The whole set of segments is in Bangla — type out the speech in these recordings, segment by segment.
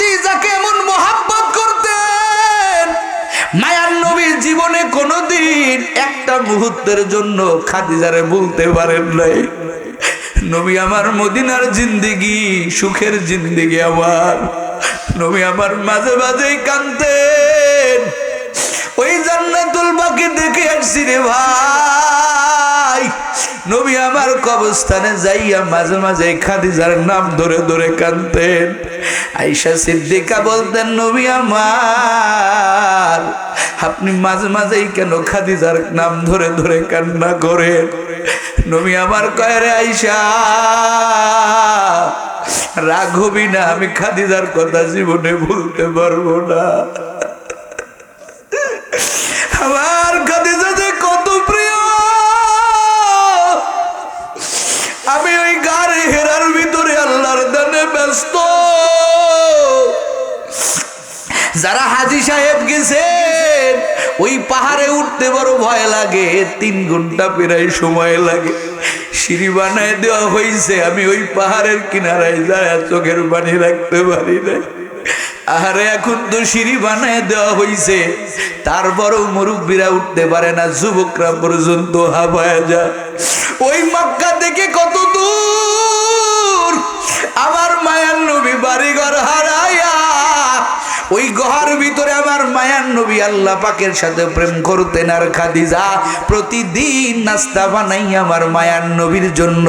খাদিজাকে এমন মোহাব্বত করতেন, মায়ার নবীর জীবনে কোনোদিন একটা মুহূর্তের জন্য খাদিজারে বলতে পারেন নাই। নবী আমার মদিনার জিন্দিগি, সুখের জিন্দিগি আমার। নবী আমার মাঝে মাঝেই কানতেন ওই জান্নাতুল বাকি দেখে আসছি রে ভাই। নবী আমার কবস্থানে যাইয়া মাঝে মাঝে খাদিজার নাম ধরে ধরে কানতেন আইসা সিদ্দিকা বলতেন, নবী আমার, আপনি মাঝে মাঝেই কেন খাদিজার নাম ধরে ধরে কান্না করেন? নবী আমার কয়রে আইসা রাগ হবি না, আমি খাদিজার কথা জীবনে ভুলতে পারব না। ওই হেরার ভিতরে আল্লাহর দানে ব্যস্ত। যারা হাজি সাহেব গেছেন, ওই পাহাড়ে উঠতে বড় ভয় লাগে, তিন ঘণ্টা প্রায় সময় লাগে। সিঁড়ি বানায় দেওয়া হয়েছে আমি ওই পাহাড়ের কিনারায় যায়, চোখের পানি রাখতে পারি না। আহারে, এখন তো সিঁড়ি বানায় দেওয়া হয়েছে তারপরও মুরব্বীরা উঠতে পারে না, যুবকরা পর্যন্ত হাবায় যায়। ওই মক্কা থেকে কত বাড়িঘর হারাইয়া, ওই গহার ভিতরে আমার মায়ার নবী আল্লাহ পাকের সাথে প্রেম করতেন আর খাদিজা, প্রতিদিন নাস্তা বানাই আমার মায়ার নবীর জন্য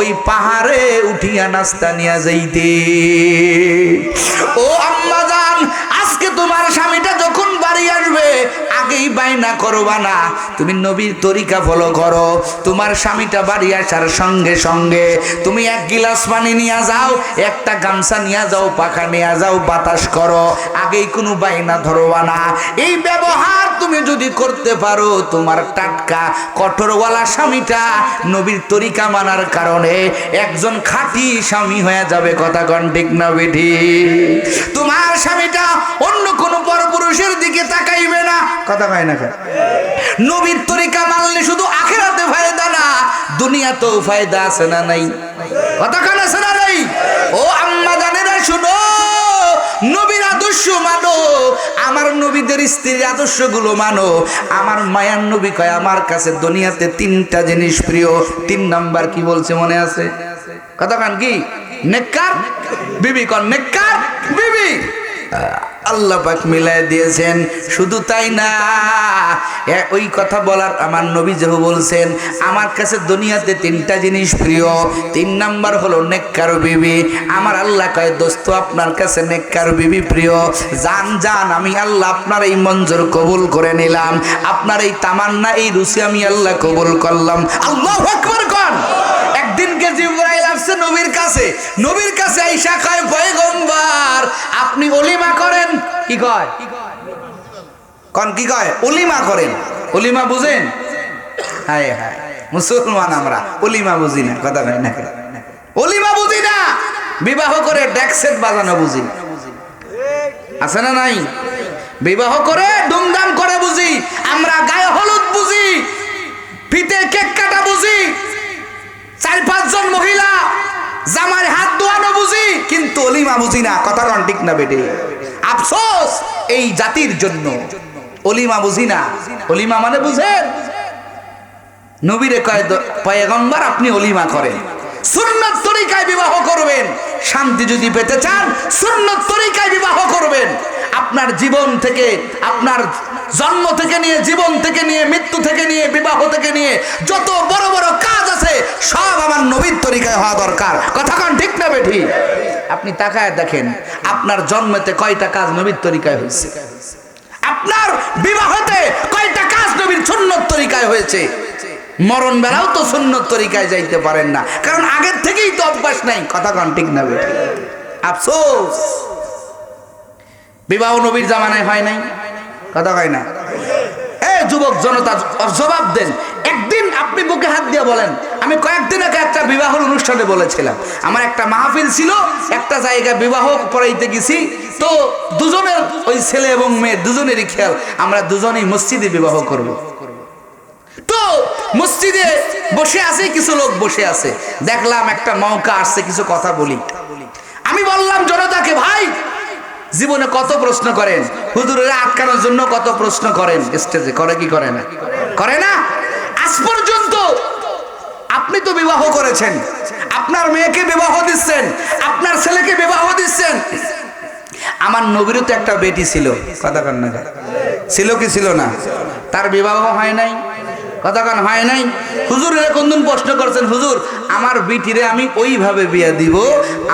ওই পাহাড়ে উঠিয়া নাস্তা নিয়ে যাইতে। ও আম্মা জান, আজকে তোমার স্বামীটা যখন বাড়ি আসবে আগেই বাইনা করবা না। তুমি নবীর তরিকা ফলো করো। তোমার স্বামীটা বাড়ি আসার সঙ্গে সঙ্গে তুমি এক গিলাস পানি নিয়ে যাও, একটা গামছা নিয়ে যাও, পাখা নিয়ে যাও, বাতাস করো। আগেই কোনো বাইনা ধরবা না। এই ব্যবহার তুমি যদি করতে পারো, তোমার টাটকা কঠোরওয়ালা স্বামীটা নবীর তরিকা মানার কারণে একজন খাঁটি স্বামী হয়ে যাবে। কথা কন ঠিক না বেঠি? তোমার স্বামীটা অন্য কোনো পরপুরুষের দিকে তাকাইবে না। কথা কয় না কেন? নবীর তরিকা মানলে শুধু আখেরাতে ফায়দা না, দুনিয়াতেও ফায়দা আছে না নাই? কথা কান আছে না নাই? ও আম্মা জানেরা, শুনো, নবীর আদর্শ মানো, আমার নবীদের স্ত্রীর আদর্শগুলো মানো। আমার মায়ার নবী কয়, আমার কাছে দুনিয়াতে তিনটা জিনিস প্রিয়, তিন নাম্বার কি বলছে মনে আছে? কান কি? নেককার? বিবি কন, নেককার? বিবি? আল্লাহ পাক মিলাই দিয়েছেন। শুধু তাই না ওই কথা বলার আমার নবী যেহ বলছেন, আমার কাছে দুনিয়াতে তিনটা জিনিস প্রিয়। তিন নাম্বার হলো নেককার বিবি। আমার আল্লাহ কয়, দোস্ত, আপনার কাছে নেককার বিবি প্রিয়। জান জান আমি আল্লাহ আপনার এই মঞ্জুর কবুল করে নিলাম। আপনার এই তামান্না, এই রুচি আমি আল্লাহ কবুল করলাম। আল্লাহ আকবার কন। একদিনকে জিব্রাইল আসছে নবীর কাছে। নবীর কাছে আইসা কয়, পয়গম্বর আপনি অলিমা করেন। কি কয়? কন, কি কয়? অলিমা করেন। অলিমা বুঝেন? হায় হায়। মুসলমান আমরা, অলিমা বুঝি না, কথা কয় না অলিমা বুঝি না। বিবাহ করে ডেক্সেট বাজানো বুঝি। আছে না নাই? বিবাহ করে ধুমধাম করে বুঝি। আমরা গায়ে হলুদ বুঝি। ফিতে কেক কাটা বুঝি। চার পাঁচজন মহিলা জামার হাত ধোয়ানো বুঝি বুঝি না, কথা কন, ঠিক না বেটে? আফসোস, এই জাতির জন্য। অলিমা বুঝি না। অলিমা মানে বুঝেন? নবীরে কয় পয়গম্বর, আপনি অলিমা করেন। সুন্নত তরিকায় বিবাহ করবেন। শান্তি যদি পেতে চান, সুন্নত তরিকায় বিবাহ করবেন। আপনার জীবন থেকে, আপনার জন্ম থেকে নিয়ে, জীবন থেকে নিয়ে, মৃত্যু থেকে নিয়ে, বিবাহ থেকে নিয়ে, যত বড় বড় কাজ আছে, সব আমার নবীর তরিকায় হওয়া দরকার। কথা কন ঠিক না বেঠি? আপনি তাকায় দেখেন, আপনার জন্মেতে কয়টা কাজ নবীর তরিকায় হয়েছে? আপনার বিবাহতে কয়টা কাজ নবীর সুন্নত তরিকায় হয়েছে? মরণ বেলাও তো সুন্নত তরিকায় যাইতে পারেন না। কারণ আগের থেকেই তো অভ্যাস নাই। কথা কন ঠিক না বেঠি? আফসোস! বিবাহ নবীর জামানায় হয় নাই? কথা হয় না। এ যুবক জনতা, জবাব দেন। একদিন আপনি বুকে হাত দিয়ে বলেন, আমি কয়েকদিন আগে একটা বিবাহের অনুষ্ঠানে বলেছিলাম। আমার একটা মাহফিল ছিল, একটা জায়গায় বিবাহ পড়াইতে গেছি। তো দুজনের, ওই ছেলে এবং মেয়ে দুজনেরই খেয়াল, আমরা দুজনেই মসজিদে বিবাহ করব। তো মসজিদে বসে আছে, কিছু লোক বসে আছে। দেখলাম একটা নৌকা আসছে, কিছু কথা বলি। আমি বললাম, জনতাকে, ভাই জীবনে কত প্রশ্ন করেন? হুজুরের আটকানোর জন্য কত প্রশ্ন করেন? স্টেজে করে কি করে না? করে না? আজ পর্যন্ত আপনি তো বিবাহ করেছেন। আপনার মেয়েকে বিবাহ দিচ্ছেন। আপনার ছেলেকে বিবাহ দিচ্ছেন। আমার নবীরও তো একটা বেটি ছিল। কথা কন না ছিল কি ছিল না? তার বিবাহ হয় নাই। কথা কন হয় নাই? হুজুর কোনদিন প্রশ্ন করছেন, হুজুর, আমার বিটিরে আমি ওইভাবে বিয়ে দিব,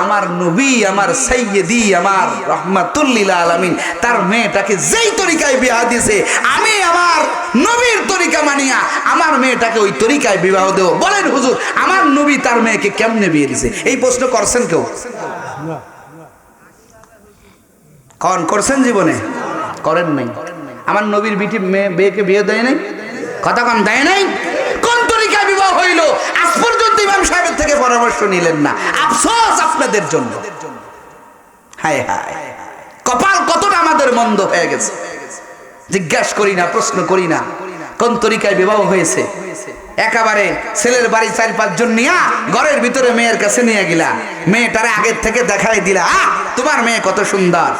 আমার নবী, আমার সৈয়দি আমার রহমাতুল্লিল আলামিন, তার মেয়েটাকে যেই তরিকায় বিবাহ দিছে আমি আমার নবীর তরিকা মানিয়া আমার মেয়েটাকে ওই তরিকায় বিবাহ দেব। বলেন, হুজুর, আমার নবী তার মেয়েকে কেমনে বিয়ে দিছে এই প্রশ্ন করছেন কেউ? কন, করছেন জীবনে? করেন নাই। আমার নবীর বিটি মেয়ে মেয়েকে বিয়ে দেয় নাই? কথা দেয় নাই? কোন তরিকায় বিবাহ হইল? আজ পর্যন্ত ইমাম সাহেবের থেকে পরামর্শ নিলেন না। আফসোস আপনাদের জন্য। হায় হায়। কপাল কতটা আমাদের মন্দ হয়ে গেছে। জিজ্ঞাসা করি না, প্রশ্ন করি না। কোন তরিকায় বিবাহ হয়েছে? একেবারে ছেলের বাড়ি চার পাঁচজন নিয়া ঘরের ভিতরে মেয়ের কাছে নিয়ে গিলা। মেয়েটারে আগের থেকে দেখাই দিলা তোমার মেয়ে কত সুন্দর।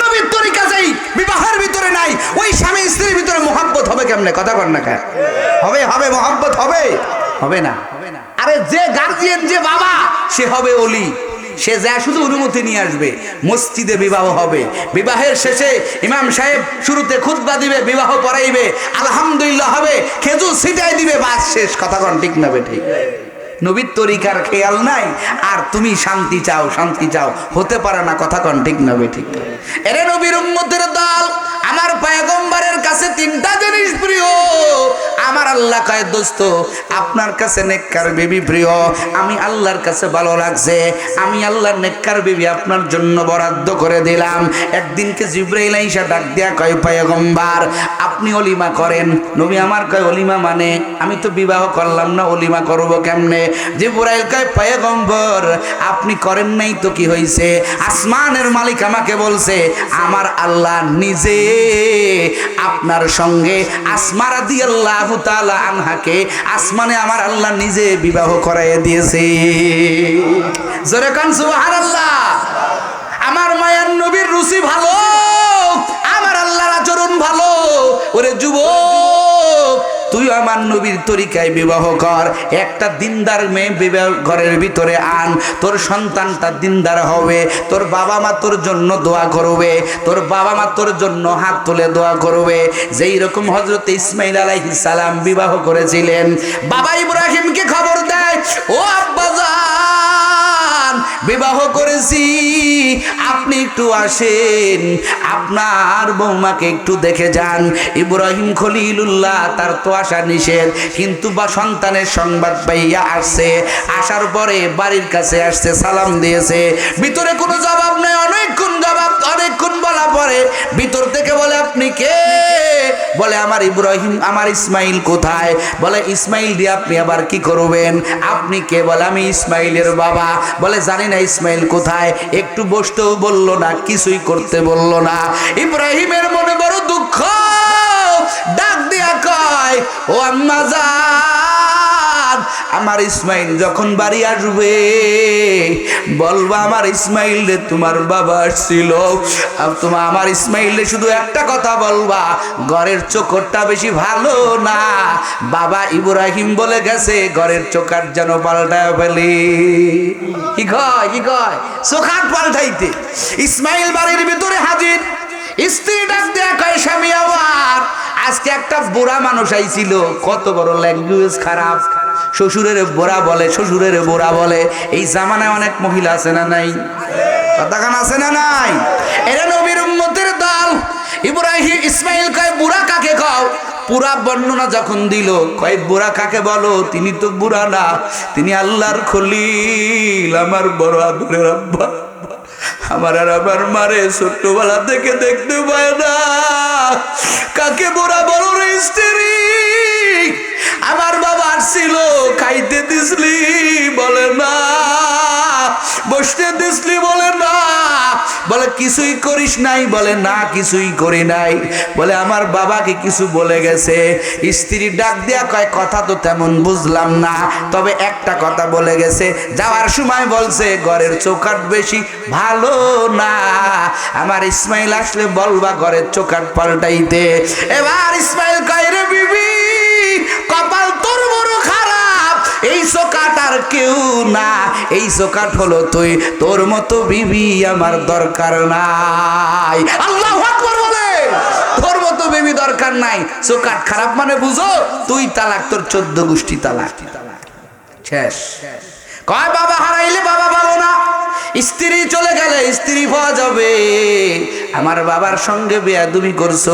নবীর তরিকা যাই, বিবাহের ভিতরে নাই, ওই স্বামী স্ত্রীর ভিতরে মোহাব্বত হবে কেমনে? কথা কর না কেন? হবে হবে, মোহাব্বত হবে? হবে না। আরে যে গার্জিয়ান যে বাবা, সে হবে অলি। সে যা শুধু অনুমতি নিয়ে আসবে, মসজিদে বিবাহ হবে। বিবাহের শেষে ইমাম সাহেব শুরুতে খুতবা দিবে, বিবাহ পড়াইবে, আলহামদুলিল্লাহ হবে, খেজুর ছিটাই দিবে, বাস শেষ। কথা কন, ঠিক না ঠিক নবীর তরিকার খেয়াল নাই, আর তুমি শান্তি চাও শান্তি চাও। হতে পারে না, কথা কন, ঠিক না ঠিক এরে নবীর উম্মতের দল, আমার পায়গম্বরের কাছে তিনটা জিনিস প্রিয়। আমার আল্লাহ কয়, দোস্ত, আপনার কাছে নেককার বেবি প্রিয়। আমি আল্লাহর কাছে ভালো লাগছে। আমি আল্লাহর নেককার বেবি আপনার জন্য বরাদ্দ করে দিলাম। একদিনকে জিব্রাইল আইসা ডাক দিয়া কয়, পায়গম্বার, আপনি অলিমা করেন। নবী আমার কয়, অলিমা মানে? আমি তো বিবাহ করলাম না, অলিমা করব কেমনে? জিব্রাইল কয়, পায়গম্বর, আপনি করেন নাই তো কি হইছে? আসমানের মালিক আমাকে বলছে, আমার আল্লাহ নিজে আপনার সঙ্গে আসমা দিয়ে আল্লাহ তাআলা আনহাকে। আসমানে আমার আল্লাহ নিজে বিবাহ করাইয়া দিয়েছে। জোরে কান সুবহানাল্লাহ। আমার মায়ার নবীর রুচি ভালো, আমার আল্লাহর আচরণ ভালো। ওরে যুবক তুই আমার নবীর তরিকায় বিবাহ কর। একটা দিনদার মেয়ে বিবাহ ঘরের ভিতরে আন। তোর সন্তানটা দিনদার হবে। তোর বাবা মা তোর জন্য দোয়া করবে। তোর বাবা মা তোর জন্য হাত তুলে দোয়া করবে। যেই রকম হজরত ইসমাইল আলাইহিস সালাম বিবাহ করেছিলেন, বাবা ইব্রাহিমকে খবর দেয়, ও আব্বাজান বিবাহ করেছি। আপনি একটু আসেন। আপনার বৌমাকে একটু দেখে যান। ইব্রাহিম খলিলুল্লাহ তার তো আসা নিষেধ। কিন্তু বা সন্তানের সংবাদ পাইয়া আসছে। আসার পরে বাড়ির কাছে আসছে, সালাম দিয়েছে। ভিতরে কোনো জবাব নেই, অনেকক্ষণ জবাব, অনেকক্ষণ বলা পরে ভিতর থেকে বলে, আপনি কে? বলে, আমার ইব্রাহিম, আমার ইসমাইল কোথায়? বলে, ইসমাইল দিয়ে আপনি আবার কি করবেন? আপনি কে? বলে, আমি ইসমাইলের বাবা। বলে, জানি না ইসমাইল কোথায়। একটু বসতেও বলল না, কিছুই করতে বলল না। ইব্রাহিমের মনে বড় দুঃখ। ডাক দিয়া কয়, ও আম্মা জান আমার ইসমাইল যখন বাড়ি আসবে, বলবা আমার ইসমাইল রে তোমার বাবা আসছিল। তোমার আমার ইসমাইল রে শুধু একটা কথা বলবা, ঘরের চোখরটা বেশি ভালো না। বাবা ইব্রাহিম বলে গেছে, ঘরের চোখার যেন পাল্টায় ফেলি। কি কয় কি কয়? চোখার পাল্টাইতে। ইসমাইল বাড়ির ভিতরে হাজির। স্ত্রী ডাক দেয়া স্বামী, আমার আজকে একটা বুড়া মানুষ আইছিল। কত বড় ল্যাঙ্গুয়েজ খারাপ। শ্বশুরের বোরা বলে, শ্বশুরের বোরা বলে, এই জামানায় অনেক মহিলা আছে না নাই? কথাখান আছে না নাই? এরা নবীর উম্মতের দল। ইব্রাহিম, ইসমাইল কয়, বুড়া কাকে কও? পুরা বর্ণনা যখন দিল, কয়, বুড়া কাকে বলো? তিনি তো বুড়া না। তিনি আল্লাহর খলিল, আমার বড় আদরের আব্বা। আমার আর আমার মারে ছোট্টবেলা থেকে দেখতে পায় না। কাকে বোরা বড় রে স্ত্রী? আমার বাবা আসছিল খাইতে দিসলি বলে না, বসতে দিসলি বলে না বলে, কিছুই করিস নাই? বলে, না, কিছুই করি নাই। বলে, আমার বাবাকে কিছু বলে গেছে। স্ত্রী ডাক দেয়া কয়, কথা তো তেমন বুঝলাম না, তবে একটা কথা বলে গেছে। যাওয়ার সময় বলছে, ঘরের চৌকাট বেশি ভালো না। আমার ইসমাইল আসলে বলবা, ঘরের চৌকাট পাল্টাইতে। এবার ইসমাইল কয়, রে চোকাট আর কেউ না। এই চোকাট হলো তুই, তোর মতো বিবি আমার দরকার নাই। আল্লাহ তোর মতো বিবি দরকার নাই। খারাপ মানে বুঝো, তুই তালাক, তোর চোদ্দ গোষ্ঠী তালাক। শেষ। কয় বাবা হারাইলে বাবা স্ত্রী চলে গেলে স্ত্রী পাওয়া যাবে। আমার বাবার সঙ্গে বেয়াদুমি করছ,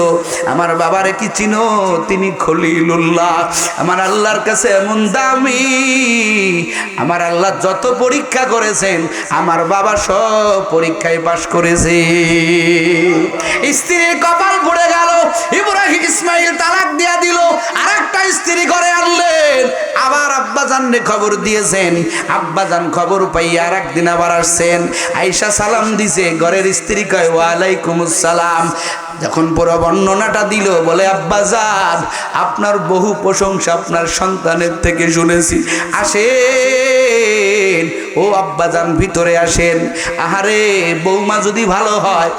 আমার বাবারে কি চিনো? তিনি খলিলুল্লাহ। আমার আল্লাহর কাছে এমন দামি। আমার আল্লাহ যত পরীক্ষা করেছেন, আমার বাবা সব পরীক্ষায় পাশ করেছে। স্ত্রীর কপাল পড়ে গেল, ইব্রাহিম ইসমাইল তালাক দিয়া দিল আর একটা স্ত্রী করে আনলেন। আবার আব্বাজানরে খবর দিয়েছেন। আব্বাজান খবর পাইয়া আর একদিন আবার আসছেন আইসা সালাম দিছে, ঘরের স্ত্রী কয় ওয়ালাইকুম সালাম। যখন পুরো বর্ণনাটা দিল, বলে আব্বাজান আপনার বহু প্রশংসা আপনার সন্তানের থেকে শুনেছি। আসেন। ও আব্বাজান ভিতরে আসেন। আহারে, বৌমা যদি ভালো হয়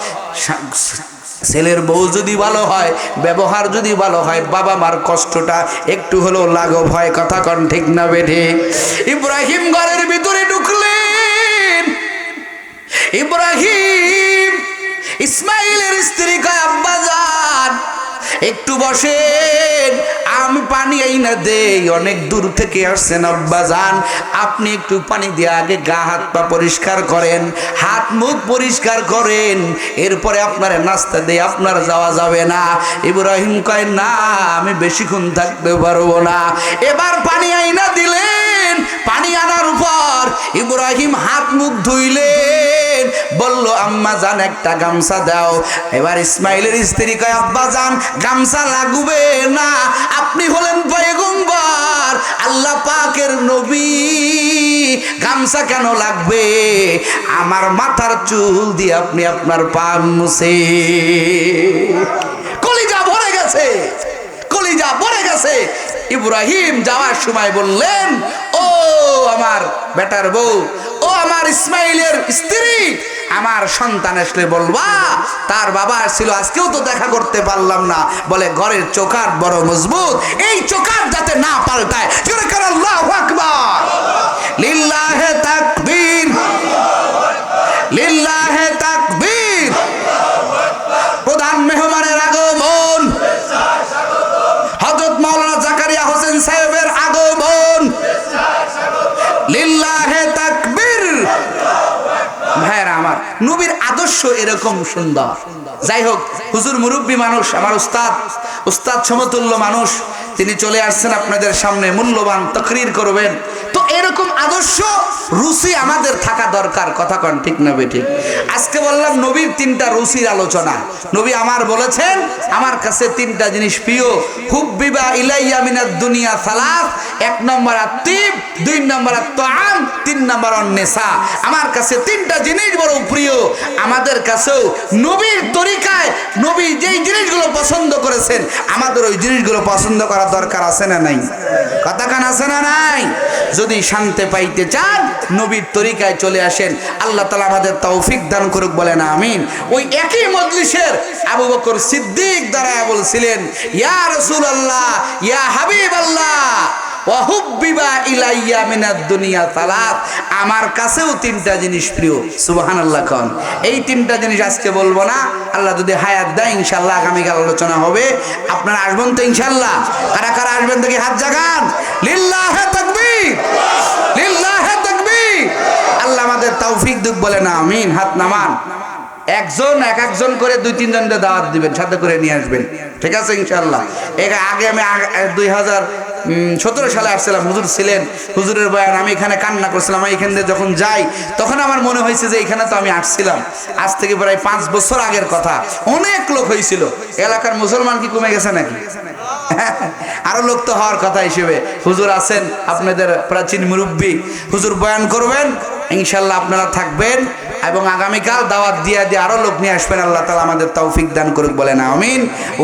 ছেলের বউ যদি ভালো হয়, ব্যবহার যদি ভালো হয়, বাবা মার কষ্টটা একটু হলেও লাঘব হয়, কথা কন ঠিক না বেঠে ইব্রাহিম ঘরের ভিতরে ঢুকলেন ইব্রাহিম, ইসমাইলের স্ত্রী কয়, আব্বা যান একটু বসেন, আমি পানি এই না দেই, অনেক দূর থেকে আসছেন, আব্বা আপনি একটু পানি দিয়ে আগে গা, হাত পা পরিষ্কার করেন, হাত মুখ পরিষ্কার করেন, এরপরে আপনার নাস্তা দিয়ে আপনার যাওয়া যাবে না। ইব্রাহিম কয়, না, আমি বেশিক্ষণ থাকতে পারব না। এবার পানি আইনা দিলেন, পানি আনার পর ইব্রাহিম হাত মুখ ধুইলেন। বলল, আম্মা জান, একটা গামছা দাও। এবার ইসমাইলের স্ত্রী কয়, আব্বা জান, গামছা লাগবে না। আপনি হলেন পয়গম্বর, আল্লাহ পাকের নবী। গামছা কেন লাগবে? আমার মাথার চুল দিয়ে আপনি আপনার পা মুছে। কলিজা ভরে গেছে, কলিজা ভরে গেছে। ইব্রাহিম যাওয়ার সময় বললেন, ও আমার বেটার বউ আমার ইসমাইলের স্ত্রী। আমার সন্তান আসলে বলবা, তার বাবা ছিল, আজকেও তো দেখা করতে পারলাম না। বলে, ঘরের চোখার বড় মজবুত। এই চোখার যাতে না পাল্টায়। লিল্লাহে তাকবীর। আদর্শ এরকম সুন্দর। যাই হোক হুজুর মুরব্বী মানুষ, আমার উস্তাদ উস্তাদ সমতুল্য মানুষ, তিনি চলে আসছেন আপনাদের সামনে, মূল্যবান তকরির করবেন। তো এরকম আদর্শ রুচি আমাদের থাকা দরকার, কথা কন ঠিক না ঠিক আজকে বললাম নবীর তিনটা রুচির আলোচনা। নবী আমার বলেছেন, আমার কাছে তিনটা জিনিস প্রিয়। হুব্বিবা ইলাইয়া মিনাদ দুনিয়া সালাস, এক নম্বর আত্মিব দুই নম্বর আত্মাম, তিন নম্বর অন্নেসা আমার কাছে তিনটা জিনিস বড় প্রিয়। আমাদের কাছেও নবীর তরিকায় নবী যেই জিনিসগুলো পছন্দ করেছেন, আমাদের ওই জিনিসগুলো পছন্দ করা দরকার আছে না নাই? কথা কান, আছে না নাই? যদি শান্তি পাইতে চান নবীর তরিকায় চলে আসেন। আল্লাহ তালা আমাদের তৌফিক দান করুক বলেন, আমিন। ওই একই মজলিসের আবু বকর সিদ্দিক দ্বারা বলছিলেন, ইয়া রসুল আল্লাহ ইয়া হাবিব আল্লাহ আমার কাছেও তিনটা জিনিস প্রিয়, সুবহানাল্লাহ খান এই তিনটা জিনিস আজকে বলব না। আল্লাহ যদি হায়াত দেয় ইনশাল্লাহ আগামীকাল আলোচনা হবে। আপনারা আসবেন তো ইনশাল্লাহ কারা কারা আসবেন দেখি হাত জাগান। লিল্লাহে তাকবীর লিল্লাহে তাকবীর আল্লাহ আমাদের তৌফিক দুঃখ বলে না, আমিন, হাত নামান। একজন, এক একজন করে দুই তিনজনকে দাওয়াত দিবেন, সাথে করে নিয়ে আসবেন। ঠিক আছে ইনশাল্লাহ এর আগে আমি দুই হাজার সতেরো সালে আসছিলাম, হুজুর ছিলেন। হুজুরের বয়ান, আমি এখানে কান্না করছিলাম এখান দিয়ে যখন যাই, তখন আমার মনে হয়েছে যে এখানে তো আমি আসছিলাম। আজ থেকে প্রায় পাঁচ বছর আগের কথা। অনেক লোক হয়েছিল। এলাকার মুসলমান কি কমে গেছে নাকি? আরও লোক তো হওয়ার কথা হিসেবে। হুজুর আছেন, আপনাদের প্রাচীন মুরব্বী। হুজুর বয়ান করবেন ইনশাল্লাহ আপনারা থাকবেন এবং আগামীকাল দাওয়াত দিয়ে দিয়ে আরও লোক নিয়ে আসবেন। আল্লাহ তালা আমাদের তৌফিক দান করুক বলেন, আমিন। ও